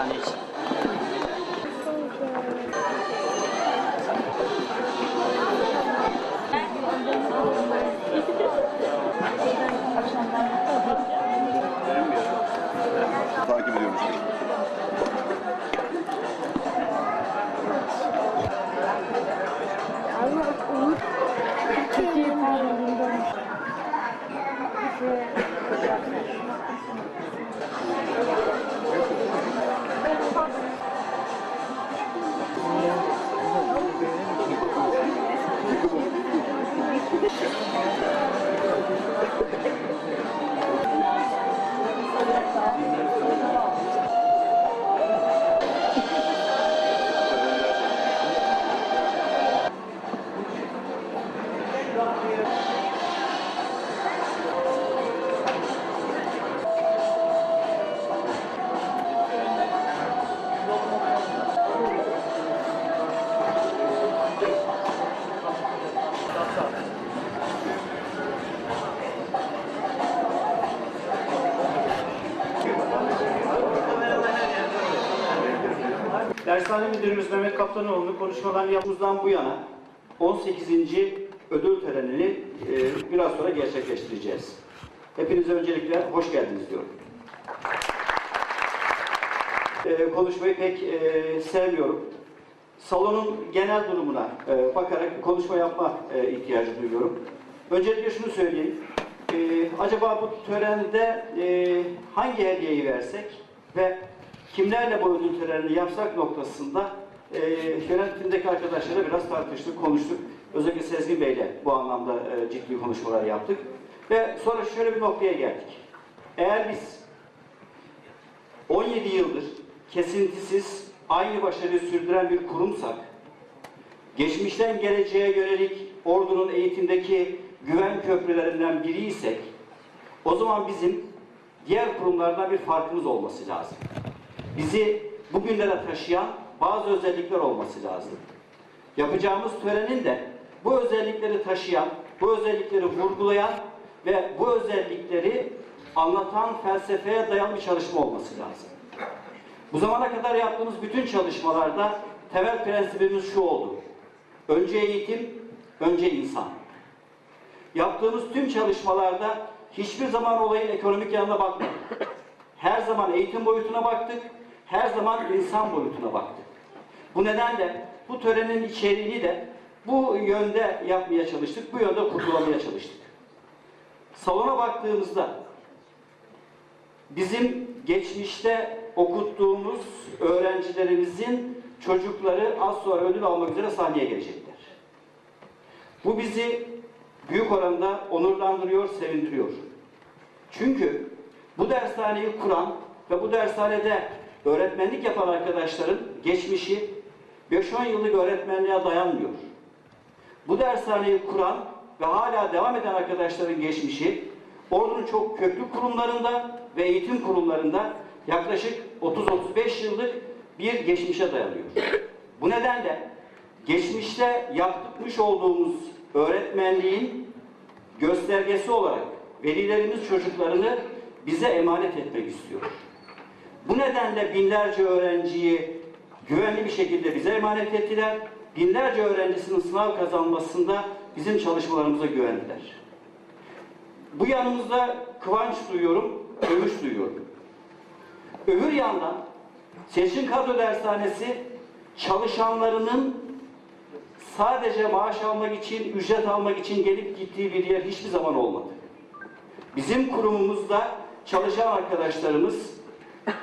dershane için. Takip ediyoruz. Türkiye tarihinde Dershane Müdürümüz Mehmet Kaptanoğlu'nun konuşmalarını yaptığımızdan bu yana 18. ödül törenini e, biraz sonra gerçekleştireceğiz. Hepinize öncelikle hoş geldiniz diyorum. E, konuşmayı pek e, sevmiyorum. Salonun genel durumuna e, bakarak konuşma yapma e, ihtiyacı duyuyorum. Öncelikle şunu söyleyeyim. E, acaba bu törende e, hangi hediyeyi versek ve kimlerle bu ödül törenini yapsak noktasında e, yönetimdeki arkadaşlarla biraz tartıştık, konuştuk. Özellikle Sezgin Bey'le bu anlamda e, ciddi konuşmalar yaptık. Ve sonra şöyle bir noktaya geldik. Eğer biz 17 yıldır kesintisiz aynı başarıyı sürdüren bir kurumsak, geçmişten geleceğe yönelik ordunun eğitimdeki güven köprülerinden biriysek, o zaman bizim diğer kurumlardan bir farkımız olması lazım. Bizi bugünlere taşıyan bazı özellikler olması lazım. Yapacağımız törenin de bu özellikleri taşıyan, bu özellikleri vurgulayan ve bu özellikleri anlatan felsefeye dayalı bir çalışma olması lazım. Bu zamana kadar yaptığımız bütün çalışmalarda temel prensibimiz şu oldu. Önce eğitim, önce insan. Yaptığımız tüm çalışmalarda hiçbir zaman olayın ekonomik yanına bakmadık. Her zaman eğitim boyutuna baktık, her zaman insan boyutuna baktık. Bu nedenle bu törenin içeriğini de bu yönde yapmaya çalıştık, bu yönde kurgulamaya çalıştık. Salona baktığımızda bizim geçmişte okuttuğumuz öğrencilerimizin çocukları az sonra ödül almak üzere sahneye gelecekler. Bu bizi büyük oranda onurlandırıyor, sevindiriyor. Çünkü bu dershaneyi kuran ve bu dershanede öğretmenlik yapan arkadaşların geçmişi 5-10 yıllık öğretmenliğe dayanmıyor. Bu dershaneyi kuran ve hala devam eden arkadaşların geçmişi ordunun çok köklü kurumlarında ve eğitim kurumlarında yaklaşık 30-35 yıllık bir geçmişe dayanıyor. Bu nedenle geçmişte yapmış olduğumuz öğretmenliğin göstergesi olarak velilerimiz çocuklarını bize emanet etmek istiyor. Bu nedenle binlerce öğrenciyi güvenli bir şekilde bize emanet ettiler. Binlerce öğrencisinin sınav kazanmasında bizim çalışmalarımıza güvendiler. Bu yanımızda kıvanç duyuyorum, övüş duyuyorum. Öbür yandan Seçkin Kadro Dershanesi çalışanlarının sadece maaş almak için, ücret almak için gelip gittiği bir yer hiçbir zaman olmadı. Bizim kurumumuzda çalışan arkadaşlarımız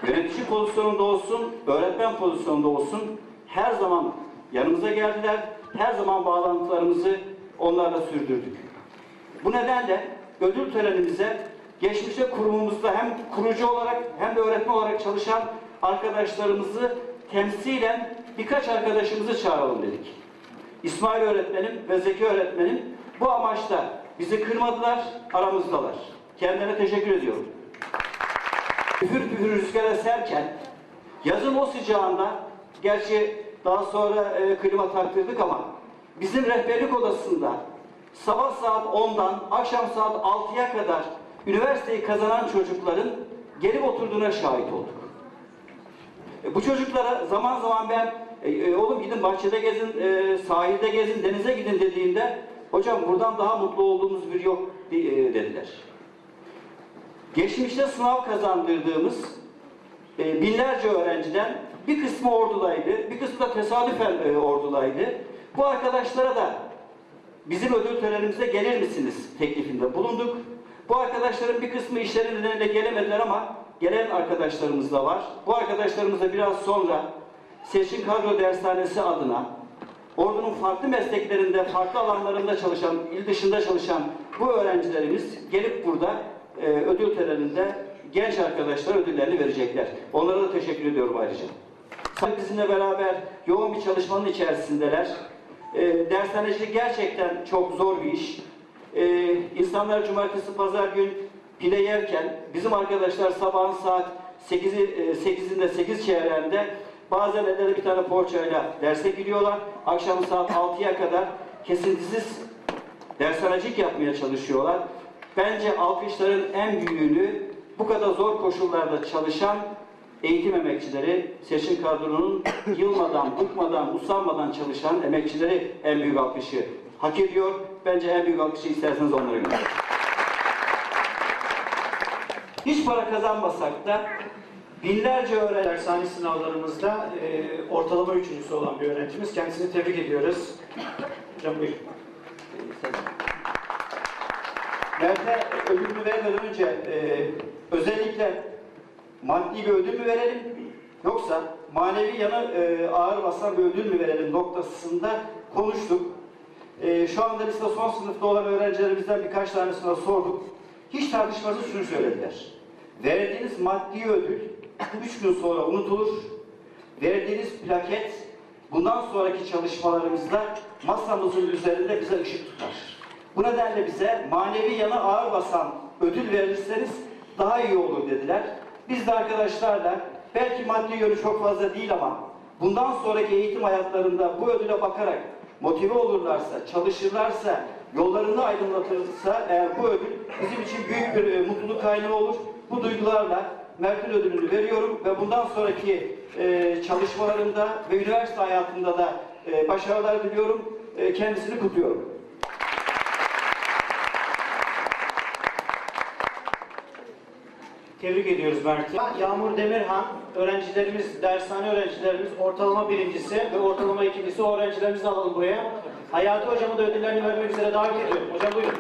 yönetici pozisyonunda olsun, öğretmen pozisyonunda olsun her zaman yanımıza geldiler. Her zaman bağlantılarımızı onlarla sürdürdük. Bu nedenle ödül törenimize geçmişte kurumumuzda hem kurucu olarak hem de öğretmen olarak çalışan arkadaşlarımızı temsilen birkaç arkadaşımızı çağıralım dedik. İsmail öğretmenim ve Zeki öğretmenim bu amaçla bizi kırmadılar, aramızdalar. Kendilerine teşekkür ediyorum. Püfür püfür rüzgar eserken yazın o sıcağında gerçi daha sonra e, klima taktırdık ama bizim rehberlik odasında sabah saat 10'dan akşam saat 6'ya kadar üniversiteyi kazanan çocukların gelip oturduğuna şahit olduk. E, bu çocuklara zaman zaman ben e, e, oğlum gidin bahçede gezin, e, sahilde gezin, denize gidin dediğimde hocam buradan daha mutlu olduğumuz bir yok e, dediler. Geçmişte sınav kazandırdığımız e, binlerce öğrenciden bir kısmı ordudaydı, bir kısmı da tesadüfen e, ordudaydı. Bu arkadaşlara da bizim ödül törenimize gelir misiniz teklifinde bulunduk. Bu arkadaşların bir kısmı işleri nedeniyle gelemediler ama gelen arkadaşlarımız da var. Bu arkadaşlarımız da biraz sonra Seçkin Kadro Dershanesi adına ordunun farklı mesleklerinde, farklı alanlarında çalışan, il dışında çalışan bu öğrencilerimiz gelip burada e, ödül töreninde genç arkadaşlara ödüllerini verecekler. Onlara da teşekkür ediyorum ayrıca. Bizimle beraber yoğun bir çalışmanın içerisindeler. E, dershanecilik gerçekten çok zor bir iş. E, insanlar cumartesi, pazar gün pide yerken bizim arkadaşlar sabahın saat 8'i, e, 8'inde, 8 çeyreğinde bazen ellerinde bir tane poğaçayla derse giriyorlar. Akşam saat 6'ya kadar kesintisiz dershanecik yapmaya çalışıyorlar. Bence alkışların en büyüğünü bu kadar zor koşullarda çalışan eğitim emekçileri, seçim kadronunun yılmadan, bıkmadan, usanmadan çalışan emekçileri en büyük alkışı hak ediyor. Bence en büyük alkışı isterseniz onlara gönderin. Hiç para kazanmasak da binlerce öğrenci Dershane sınavlarımızda e, ortalama üçüncüsü olan bir öğrencimiz. Kendisini tebrik ediyoruz. Hocam buyurun. Mert'e ödülünü vermeden önce e, özellikle maddi bir ödül mü verelim yoksa manevi yanı e, ağır basan bir ödül mü verelim noktasında konuştuk. E, şu anda liste son sınıfta olan öğrencilerimizden birkaç tanesine sorduk. Hiç tartışmasız şunu söylediler. Verdiğiniz maddi ödül üç gün sonra unutulur. Verdiğiniz plaket bundan sonraki çalışmalarımızda masamızın üzerinde bize ışık tutar. Bu nedenle bize manevi yanı ağır basan ödül verirseniz daha iyi olur dediler. Biz de arkadaşlarla belki maddi yönü çok fazla değil ama bundan sonraki eğitim hayatlarında bu ödüle bakarak motive olurlarsa, çalışırlarsa, yollarını aydınlatırsa eğer bu ödül bizim için büyük bir e, mutluluk kaynağı olur. Bu duygularla Mert'in ödülünü veriyorum ve bundan sonraki e, çalışmalarında ve üniversite hayatında da e, başarılar diliyorum. E, kendisini kutluyorum. Tebrik ediyoruz Mert'i. Yağmur Demirhan, öğrencilerimiz, dershane öğrencilerimiz ortalama birincisi ve ortalama ikincisi o öğrencilerimizi alalım buraya. Hayati hocamı da ödüllerini vermek üzere davet ediyorum. Hocam buyurun.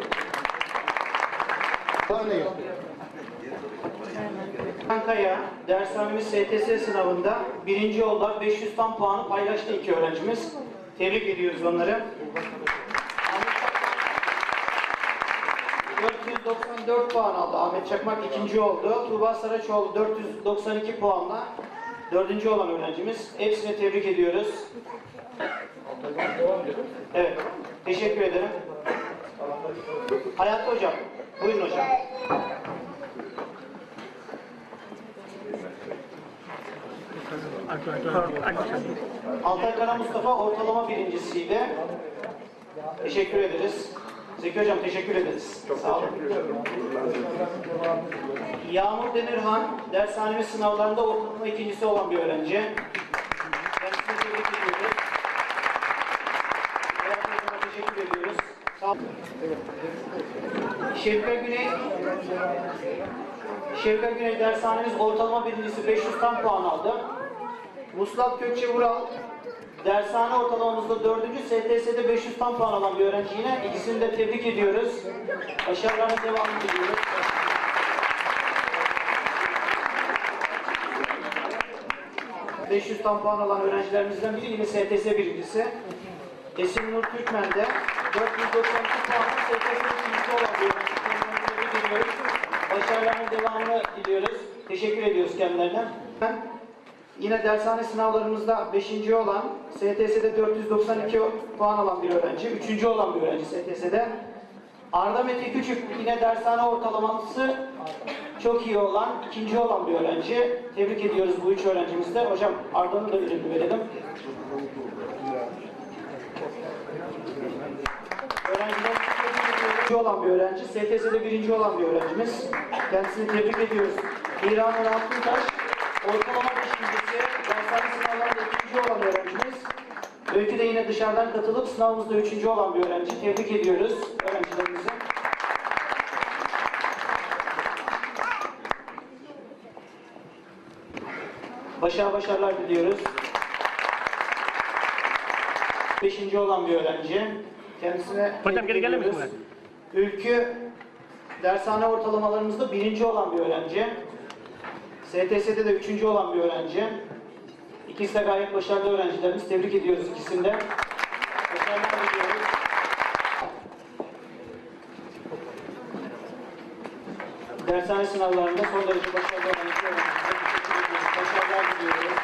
Kankaya, dershanemiz STS sınavında birinci oldular. 500 tam puanı paylaştı iki öğrencimiz. Tebrik ediyoruz onları. 494 puan aldı. Ahmet Çakmak ikinci oldu. Tuğba Saraçoğlu 492 puanla dördüncü olan öğrencimiz. Hepsini tebrik ediyoruz. Evet. Teşekkür ederim. Hayat Hocam. Buyurun hocam. Altay Kara Mustafa ortalama birincisiydi. Teşekkür ederiz. Zeki Hocam teşekkür ederiz. Sağ olun. Yağmur Demirhan, dershanemiz sınavlarında ortalama ikincisi olan bir öğrenci. Kendisine tebrik ediyoruz. Hayat Hocam'a teşekkür ediyoruz. Sağ olun. Şevkat Güney, Şevkat Güney dershanemiz ortalama birincisi 500 tam puan aldı. Muslat Kökçe Vural, dershane ortalamamızda dördüncü, STS'de 500 tam puan alan bir öğrenci yine. İkisini de tebrik ediyoruz. Başarılarına devam ediyoruz. ...500 tam puan alan öğrencilerimizden biri yine STS birincisi. Esin Nur Türkmen de 492 puanla STS birincisi olan bir öğrenci. Başarılarının devamını diliyoruz. Teşekkür ediyoruz kendilerine. Ben Yine dershane sınavlarımızda 5. olan, STS'de 492 puan alan bir öğrenci, 3. olan bir öğrenci STS'de. Arda Mete Küçük yine dershane ortalaması çok iyi olan, ikinci olan bir öğrenci. Tebrik ediyoruz bu üç öğrencimizi de. Hocam Arda'nın da ödülünü verelim. Öğrenciler birinci olan bir öğrenci, STS'de birinci olan bir öğrencimiz. Kendisini tebrik ediyoruz. İranur Altıntaş, ikinci olan öğrencimiz. Öykü de yine dışarıdan katılıp sınavımızda üçüncü olan bir öğrenci. Tebrik ediyoruz öğrencilerimizi. Başarı başarılar diliyoruz. Beşinci olan bir öğrenci. Kendisine Hocam geri misin ediyoruz. Ülkü dershane ortalamalarımızda birinci olan bir öğrenci. STS'de de üçüncü olan bir öğrenci. İkisi de gayet başarılı öğrencilerimiz. Tebrik ediyoruz ikisini de. Başarılar. Dershane sınavlarında son derece başarılı ediyoruz. Başarılar diliyoruz.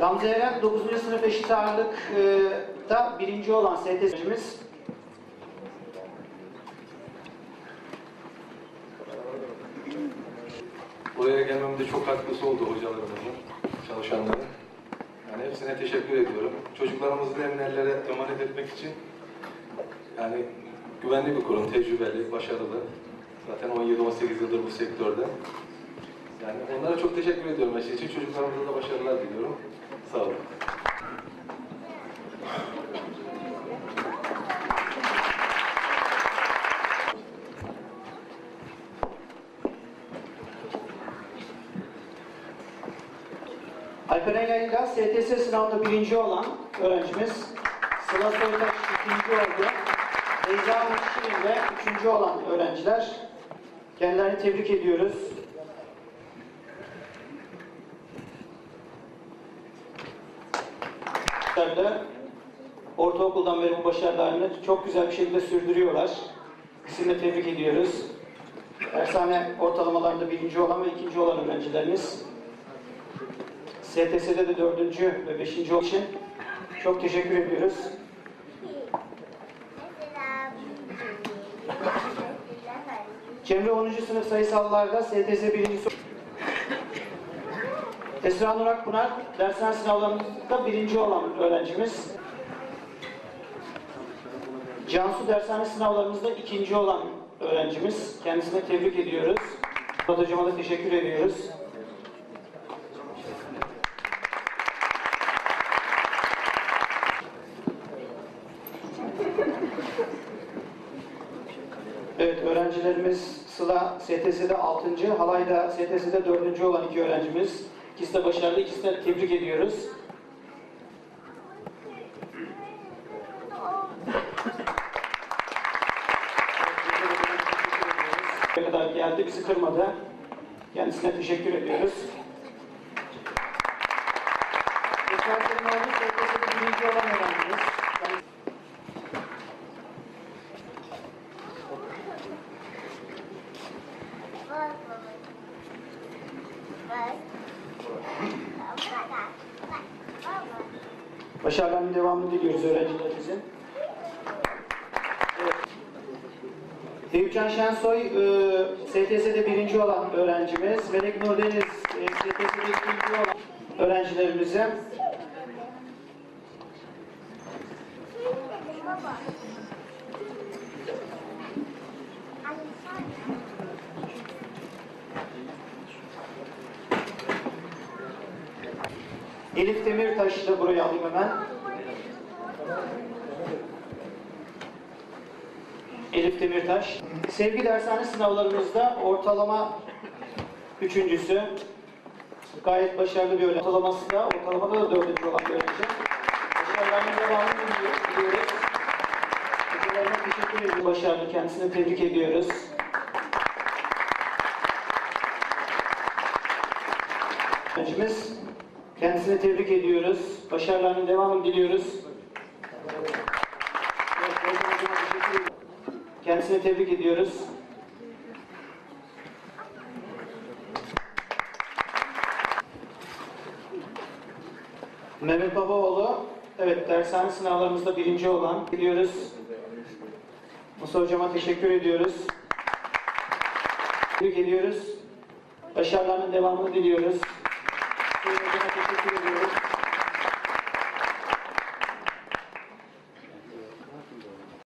Gamze Eren 9. sınıf eşit ağırlıkta birinci olan STS'cimiz. Buraya gelmemde çok katkısı oldu hocalarımızın, çalışanların. Yani hepsine teşekkür ediyorum. Çocuklarımızı da emin ellere emanet etmek için yani güvenli bir kurum, tecrübeli, başarılı. Zaten 17-18 yıldır bu sektörde. Yani onlara çok teşekkür ediyorum her şey. Çocuklarımıza da başarılar diliyorum. Sağ olun. STS sınavında birinci olan öğrencimiz. Sıla Soytaş ikinci oldu. Beyza Müşşin de üçüncü olan öğrenciler. Kendilerini tebrik ediyoruz. Ortaokuldan beri bu başarılarını çok güzel bir şekilde sürdürüyorlar. İkisini tebrik ediyoruz. Dershane ortalamalarında birinci olan ve ikinci olan öğrencilerimiz. STS'de de dördüncü ve beşinci için çok teşekkür ediyoruz. Cemre 10. sınıf sayısallarda STS birincisi Esra Nur Akpınar dershane sınavlarında birinci olan öğrencimiz. Cansu dershane sınavlarımızda ikinci olan öğrencimiz. Kendisine tebrik ediyoruz. Hocama da teşekkür ediyoruz. Evet, Sıla STS'de 6. Halay'da STS'de 4. olan iki öğrencimiz. İkisi de başarılı, ikisi de tebrik ediyoruz. Kadar geldi, bizi kırmadı. Kendisine teşekkür ediyoruz. Kerimoğlu STS'de birinci olan öğrencimiz. Başarılarının devamını diliyoruz öğrencilerimizin. Evet. Eyüpcan Şensoy, e, STS'de birinci olan öğrencimiz. Melek Nurdeniz, e, STS'de ikinci olan öğrencilerimize. Elif Demirtaş'ı da buraya alayım hemen. Elif Demirtaş. Sevgi dershane sınavlarımızda ortalama üçüncüsü. Gayet başarılı bir öğrenci. Ortalaması da, ortalamada da dördüncü olan bir öğrenci. Başarılarının devamını dili- diliyoruz. Hocalarına teşekkür ediyoruz. Başarılı kendisini tebrik ediyoruz. Öğrencimiz. Kendisini tebrik ediyoruz. Başarılarının devamını diliyoruz. Kendisini tebrik ediyoruz. Mehmet Babaoğlu, evet dershane sınavlarımızda birinci olan biliyoruz. Musa Hocama teşekkür ediyoruz. Tebrik ediyoruz. Başarılarının devamını diliyoruz.